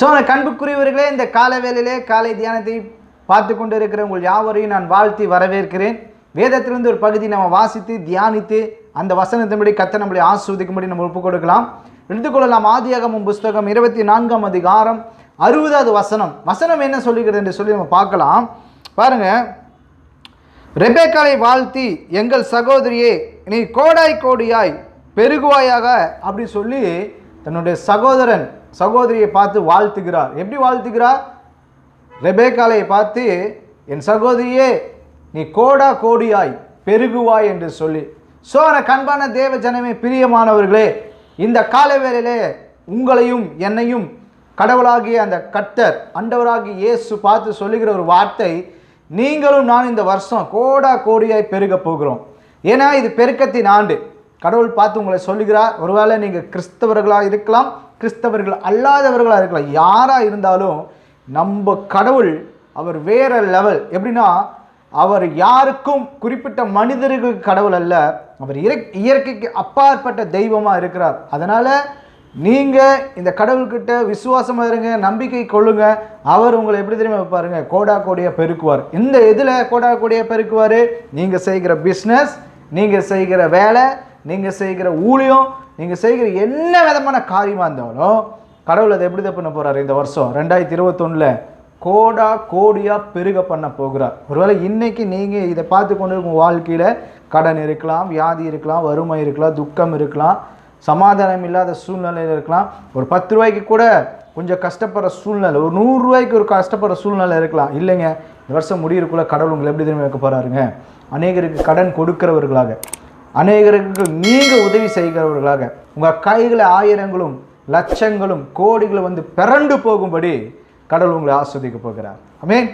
So கண்புக்குரியவர்களே இந்த காலவேளையிலே காலை தியானத்தை பார்த்து கொண்டு இருக்கிற உங்கள் யாவரையும் நான் வாழ்த்தி வரவேற்கிறேன். வேதத்திலிருந்து ஒரு பகுதி நம்ம வாசித்து தியானித்து அந்த வசனத்தின்படி கத்த நம்மளை ஆஸ்வதிக்கும்படி நம்ம ஒப்புக் கொடுக்கலாம். எடுத்துக்கொள்ளலாம் ஆதியாகமும் புஸ்தகம் இருபத்தி நான்காம் அதிகாரம் அறுபதாவது வசனம். வசனம் என்ன சொல்லுகிறது என்று சொல்லி நம்ம பார்க்கலாம். பாருங்க. ரெபேக்காலை வாழ்த்தி எங்கள் சகோதரியே நீ கோடாய் கோடியாய் பெருகுவாயாக அப்படி சொல்லி தன்னுடைய சகோதரன் சகோதரியை பார்த்து வாழ்த்துகிறார். எப்படி வாழ்த்துகிறார்? ரெபேக்காலை பார்த்து என் சகோதரியே நீ கோடா கோடியாய் பெருகுவாய் என்று சொல்லி. சோ கண்பான தேவ ஜனமே பிரியமானவர்களே இந்த கால வேளையிலே உங்களையும் என்னையும் கடவுளாகிய அந்த கட்டர் அண்டவராகிய இயேசு பார்த்து சொல்லுகிற ஒரு வார்த்தை நீங்களும் நான் இந்த வருஷம் கோடா கோடியாய் பெருக போகிறோம். ஏன்னா இது பெருக்கத்தின் ஆண்டு. கடவுள் பார்த்து உங்களை சொல்லுகிறார். ஒருவேளை நீங்கள் கிறிஸ்தவர்களாக இருக்கலாம் கிறிஸ்தவர்கள் அல்லாதவர்களாக இருக்கலாம். யாராக இருந்தாலும் நம்ம கடவுள் அவர் வேற லெவல். எப்படின்னா அவர் யாருக்கும் குறிப்பிட்ட மனிதர்களுக்கு கடவுள் அல்ல. அவர் இயற்கைக்கு அப்பாற்பட்ட தெய்வமாக இருக்கிறார். அதனால் நீங்கள் இந்த கடவுள்கிட்ட விசுவாசமாக இருங்க நம்பிக்கை கொள்ளுங்க. அவர் உங்களை எப்படி தெரியுமா வைப்பாருங்க? கோடா கோடியாக பெருக்குவார். இந்த இதில் கோடா கோடியாக பெருக்குவார்? நீங்கள் செய்கிற பிஸ்னஸ் நீங்கள் செய்கிற வேலை நீங்கள் செய்கிற ஊழியம் நீங்கள் செய்கிற என்ன விதமான காரியமாக இருந்தாலும் கடவுள் அதை எப்படி தான் பண்ண போகிறாரு இந்த வருஷம்? ரெண்டாயிரத்தி இருபத்தொன்னில் கோடா கோடியாக பெருக பண்ண போகிறார். ஒருவேளை இன்னைக்கு நீங்கள் இதை பார்த்து கொண்டு இருக்கும் வாழ்க்கையில் கடன் இருக்கலாம் வியாதி இருக்கலாம் வறுமை இருக்கலாம் துக்கம் இருக்கலாம் சமாதானம் இல்லாத சூழ்நிலையில் இருக்கலாம். ஒரு பத்து ரூபாய்க்கு கூட கொஞ்சம் கஷ்டப்படுற சூழ்நிலை ஒரு நூறுரூவாய்க்கு ஒரு கஷ்டப்படுற சூழ்நிலை இருக்கலாம். இல்லைங்க இந்த வருஷம் முடியிறக்குள்ளே கடவுள் உங்களை எப்படி திரும்ப வைக்க போகிறாருங்க அநேகருக்கு கடன் கொடுக்கிறவர்களாக. அநேகருக்கு நீங்கள் உதவி செய்கிறவர்களாக உங்கள் கைகளை ஆயிரங்களும் லட்சங்களும் கோடிகளும் வந்து பிறண்டு போகும்படி கடவுள் உங்களை ஆஸ்வதிக்க போகிறார். அமேன்